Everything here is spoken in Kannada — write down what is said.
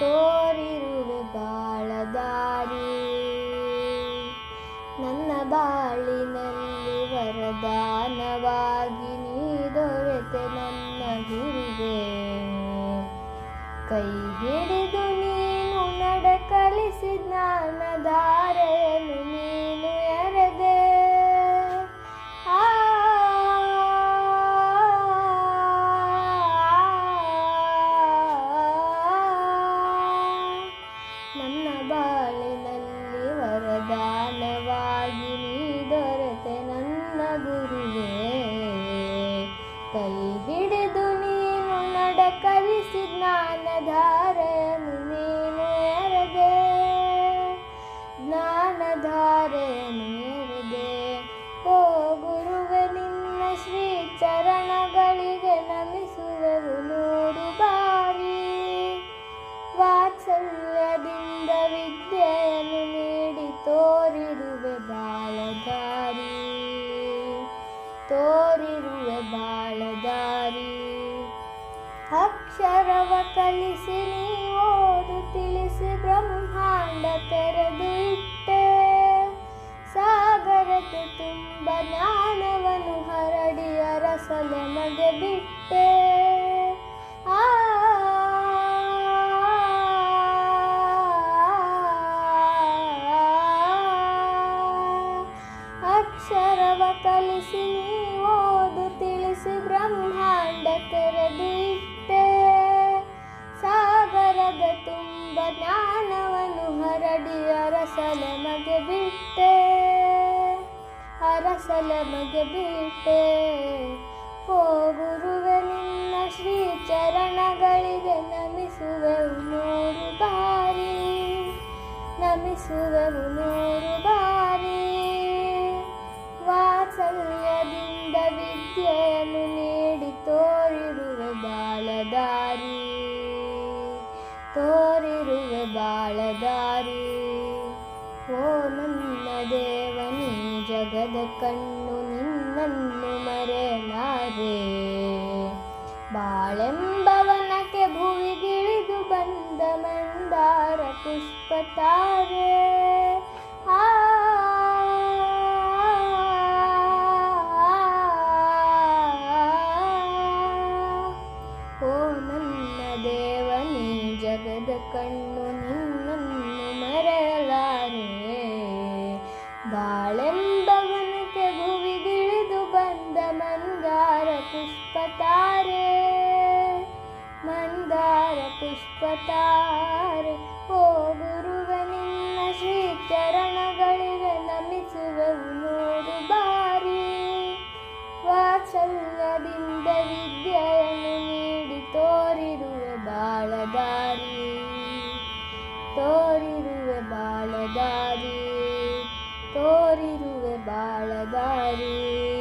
ತೋರಿರುವೆ ಬಾಳದಾರಿ ನನ್ನ ಬಾಳಿನಲ್ಲಿ ವರದಾನವಾಗಿ ನೀ ದೊರೆತೆ ನನ್ನ ಗುರುವೆ. ಕೈ ಹಿಡಿದು ನೀನು ನಡ ಕಲಿಸಿ ಜ್ಞಾನದ ಗುರುವೇ ಕೈ ಹಿಡಿದು ನೀನು ನಡ ಕಲಿಸಿ ಜ್ಞಾನಧಾರೆಯನ್ನು ನೀನು ಎರೆದೆ ಜ್ಞಾನಧಾರೆಯನ್ನು ಎರೆದೆ ಓ ಗುರುವೆ, ನಿನ್ನ ಶ್ರೀ ಚರಣಗಳಿಗೆ ನಮಿಸುವೆವು ನೂರು ಬಾರಿ. ವಾತ್ಸಲ್ಯದಿಂದ ವಿದ್ಯೆಯನ್ನು ನೀಡಿ ತೋರಿರುವೆ ಬಾಳದಾರಿ ತೋರಿರುವೆ ಬಾಳದಾರಿ ಅಕ್ಷರವ ಕಲಿಸಿ ನೀ ಓದು ತಿಳಿಸಿ ಬ್ರಹ್ಮಾಂಡ ತೆರೆದು ಇಟ್ಟೆ ಸಾಗರಕ್ಕೆ ತುಂಬ ಜ್ಞಾನವನ್ನು ಹರಡಿ ಅರಸಲೆ ಮಗೆ ಬಿಟ್ಟೆ ಆ ಅಕ್ಷರವ ಕಲಿಸಿ ತುಂಬ ಜ್ಞಾನವನ್ನು ಹರಡಿ ಅರಸಲ ಮಗೆ ಬಿಟ್ಟೆ. ಅರಸಲ ಮಗೆ ಬಿಟ್ಟೆ. ಓ ಗುರುವೆ, ನಿನ್ನ ಶ್ರೀ ಚರಣಗಳಿಗೆ ನಮಿಸುವೆವು ನೂರು ಬಾರಿ. ನಮಿಸುವೆವು ನೂರು ಬಾರಿ. ವಾತ್ಸಲ್ಯದಿಂದ ವಿದ್ಯೆಯನ್ನು ತೋರಿರುವೆ ಬಾಳದಾರಿ. ಓ ನನ್ನ ದೇವನಿ ಜಗದ ಕಣ್ಣು ನಿನ್ನನ್ನು ಮರೆಯಲಾರೆ. ಬಾಳೆಂಬವನಕ್ಕೆ ಭುವಿಗಿಳಿದು ಬಂದ ಮಂದಾರ ಪುಷ್ಪ ಜಗದ ಕಣ್ಣು ನಿನ್ನನ್ನು ಮರೆಯಲಾರೆ ಬಾಳೆಂಬವನಕ್ಕೆ ಭುವಿಗಿಳಿದು ಬಂದ ಮಂದಾರ ಪುಷ್ಪ ತಾರೆ ಮಂದಾರ ಪುಷ್ಪ ತಾರೆ ಓ ಗುರುವೆ ನಿನ್ನ ಶ್ರೀ ಚರಣಗಳಿಗೆ ನಮಿಸುವೆವು ನೂರು ಬಾರಿ ವಾತ್ಸಲ್ಯದಿಂದ ವಿದ್ಯೆಯನ್ನು ನೀಡಿ ತೋರಿರುವೆ ಬಾಳದಾರಿ ತೋರಿರುವೆ ಬಾಳದಾರಿ ತೋರಿರುವೆ ಬಾಳದಾರಿ.